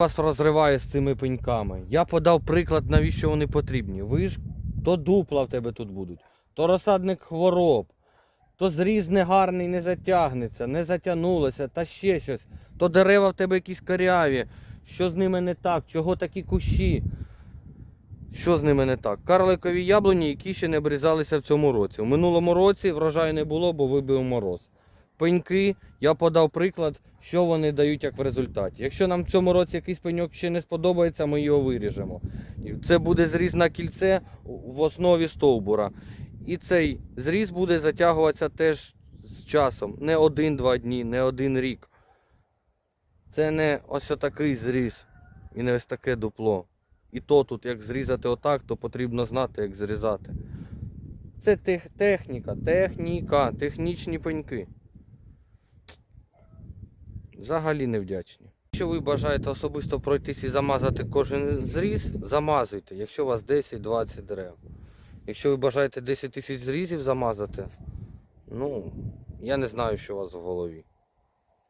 вас розриває з цими пеньками. Я подав приклад, навіщо вони потрібні. Ви ж то дупла в тебе тут будуть, то розсадник хвороб, то зріз негарний не затягнеться, не затягнулося, та ще щось. То дерева в тебе якісь коряві. Що з ними не так? Чого такі кущі? Що з ними не так? Карликові яблуні, які ще не обрізалися в цьому році. У минулому році врожаю не було, бо вибив мороз. Пеньки, я подав приклад, що вони дають як в результаті. Якщо нам в цьому році якийсь пеньок ще не сподобається, ми його виріжемо. Це буде зріз на кільце в основі стовбура. І цей зріз буде затягуватися теж з часом. Не один-два дні, не один рік. Це не ось такий зріз і не ось таке дупло. І то тут, як зрізати отак, то потрібно знати, як зрізати. Це тех, техніка, техніка, технічні пеньки. Взагалі невдячні. Якщо ви бажаєте особисто пройтись і замазати кожен зріз, замазуйте, якщо у вас 10-20 дерев. Якщо ви бажаєте 10 тисяч зрізів замазати, ну, я не знаю, що у вас в голові.